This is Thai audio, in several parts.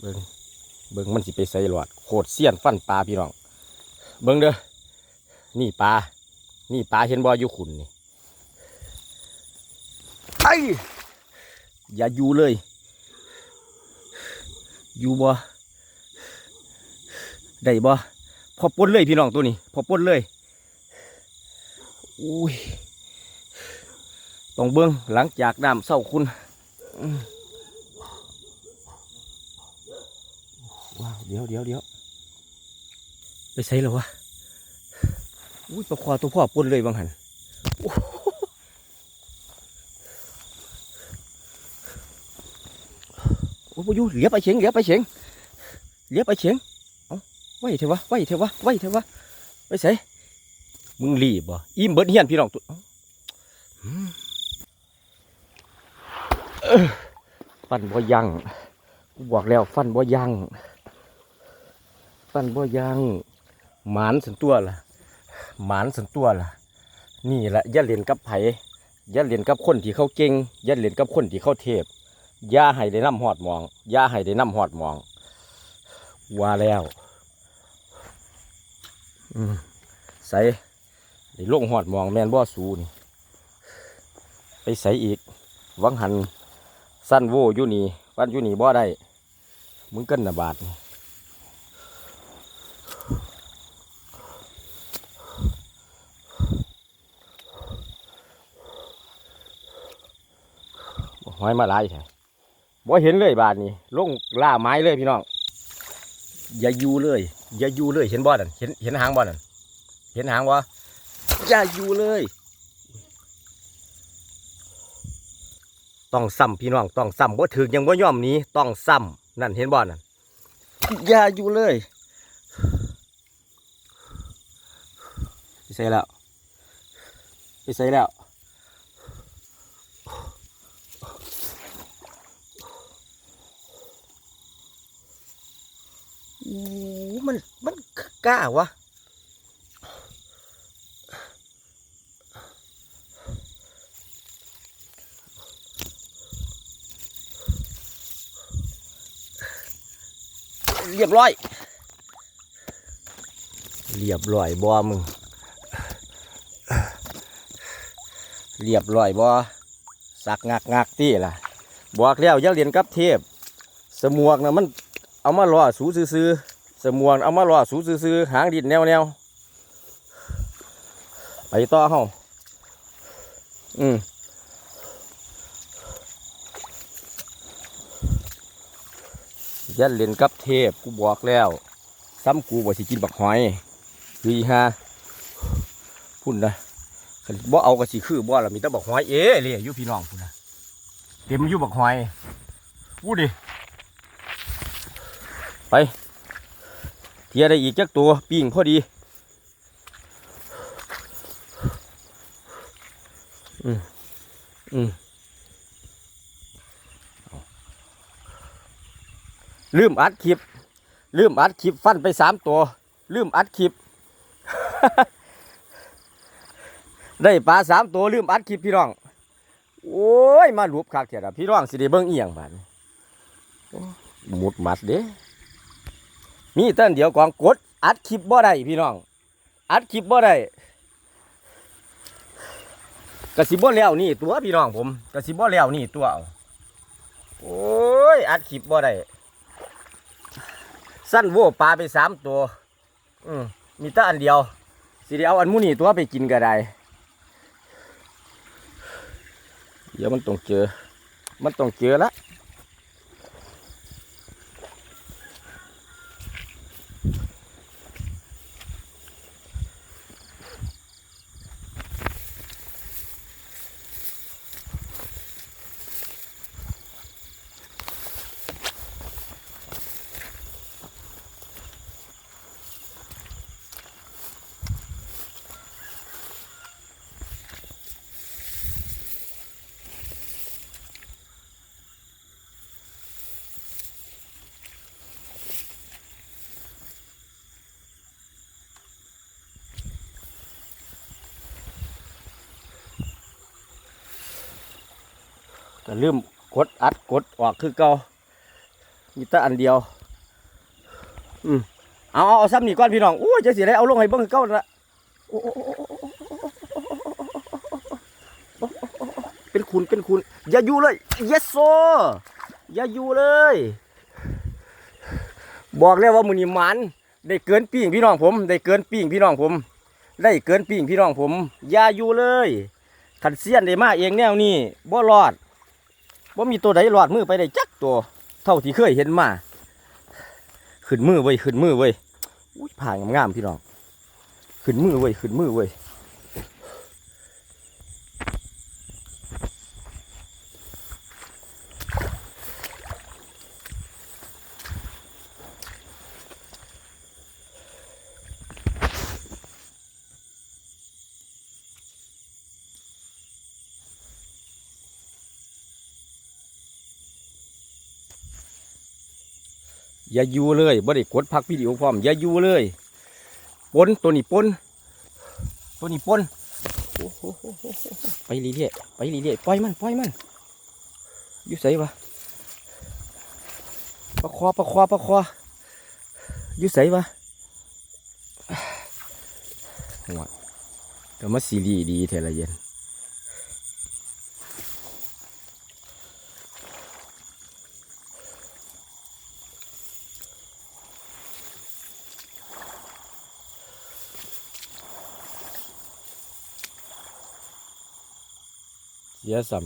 เบิ่งเบิ่งมันสิไปใส่หลอดโคตรเสี้ยนฟันปลาพี่น้อง เบิ่งเด้อ นี่ปลา นี่ปลาเห็นบ่อยู่ขุนนี่ไอ้อย่าอยู่เลย อยู่บ่ได้บ่พอปนเลยพี่น้องตัวนี้ พอปนเลย อุ้ย ต้องเบิ่งหลังจากน้ำเศร้าคุณอืมว้าว เดี๋ยวเดี๋ยวเดี๋ยวไปใส่แล้วะอุ้ยปลาควาตัวพ่อปนเลยบางหันโอ้โหโอ้ยยูเหลียบไปเฉียงเหลียบไปเฉียงเหลียบไปเฉียงเอาไว้เถอะวะไว้เถอะวะไว้เถอะวะไปใส่มึงรีบบ่อิ่มเบิดเฮียนพี่น้องตัวฟันบ่ยังกูบอกแล้วฟันบ่ยัง ฟันบ่ยังหมานสันตัวล่ะหมานสันตัวล่ะ นี่แหละอย่าเล่นกับไผอย่าเล่นกับคนที่เขาเก่งอย่าเล่นกับคนที่เขาเทพอย่าให้ได้น้ำหอดหมองอย่าให้ได้น้ำหอดหมอง ว่าแล้วใส่ได้ลงหอดหมองแมนบ่สูนี่ไปใส่อีก วังหันสั้นโวอยู่นี่ปั้นอยู่นี่บ่ได้มึงกันนะบาทนี่ หอยมาหลายใช่บ่เห็นเลยบาทนี้ลงล่าไม้เลยพี่น้อง อย่าอยู่เลย อย่าอยู่เลย เห็นบ่อนั่นเห็นเห็นหางบ่อนั่นเห็นหางบ่อย่าอยู่เลย ต้องซ้ำพี่น้องต้องซ้ำบ่ถึงยังบ่ยอมนี้ต้องซ้ำนั่นเห็นบ่อนั่นอย่าอยู่เลยไปใส่แล้วไปใส่แล้ว โอ้มัน มันกล้าวะ เรียบร้อย เรียบร้อยบอมึง เรียบร้อยบอสักงักงักตี้ล่ะ บอกแล้วอย่าเรียนกับเทพ สมวกนะมัน เอามาล่อสูซื้อสมวนเอามาล่อสูซื้อหางดินแนวแนวไปต่อเฮาอืมยันเล่นกับเทพกูบอกแล้ว ซ้ำกูบ่สิกินบักหอยคืออีฮะพุ่นนะบ่เอาก็สิคือบ่ละมีแต่บักหอยเอ๊ะเลยอยู่พี่น้องพุ่นนะเต็มอยู่บักหอยพูดดิ ไป เทียได้อีกจักตัวปิ้งพอดีอืมอืมลืมอัดคลิป ลืมอัดคลิปฟันไปสามตัว ลืมอัดคลิป ได้ปลาสามตัวลืมอัดคลิปพี่น้อง โอ้ย มาหลุบคักเถอะพี่น้องสิได้เบิ่งเอียงบาดนี้โอ้หมุดมัดเด้ มีเต้นเดียวกองกดอัดคลิปบ่ได้พี่น้อง อัดคลิปบ่ได้กระสิบ่แล้วนี่ตัวพี่น้องผมกระสิบ่แล้วนี่ตัวโอ้ยอัดคลิปบ่ได้สั้นโว้ปลาไปสามตัว อืมมีแต่อันเดียวสิได้เอาอันมูนี่ตัวไปกินก็ได้เดี๋ยวมันต้องเจอ มันต้องเจอละ ก็ลืมกดอัดกดออกคือเก่ามีแต่อันเดียว อืมเอาเอาซ้ำนี่ก่อนพี่น้องอู้ยจะสิได้เอาลงให้เบิ่งเก่านั่นละเป็นคุณเป็นคุณอย่าอยู่เลย yes s o อย่าอยู่เลย บอกแล้วว่ามือนี้หมันได้เกินปีงพี่น้องผม ได้เกินปีงพี่น้องผม ได้เกินปีงพี่น้องผม อย่าอยู่เลยขันเสียนได้มาเองแนวนี้บ่รอด ว่ามีตัวใดหลอดมือไปได้จักตัว เท่าที่เคยเห็นมาขึ้นมือเว้ยขึ้นมือเว้ยอุ้ยผ่านงามๆพี่น้องขึ้นมือเว้ยขึ้นมือเว้ย อย่าอยู่เลยบ่ได้กดพักวิดีโอพร้อมอย่าอยู่เลยปนตัวนี้ปนตัวนี้ปนโอ้โหไปเรื่อยๆไปเรื่อยๆปล่อยมันปล่อยมันอยู่ไสวะประคอประคอประคออยู่ไสวะหัวแต่มาซีรีดีเทละเย็น สียสัม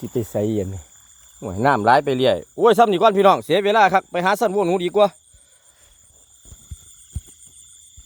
สิไปใส่เย็นนี่โอ้ยน้ำไหลไปเรื่อย โอ้ยซ้ำนี่ก่อนพี่น้อง เสียเวลาครับ ไปหาสั้นพวกหนูดีกว่า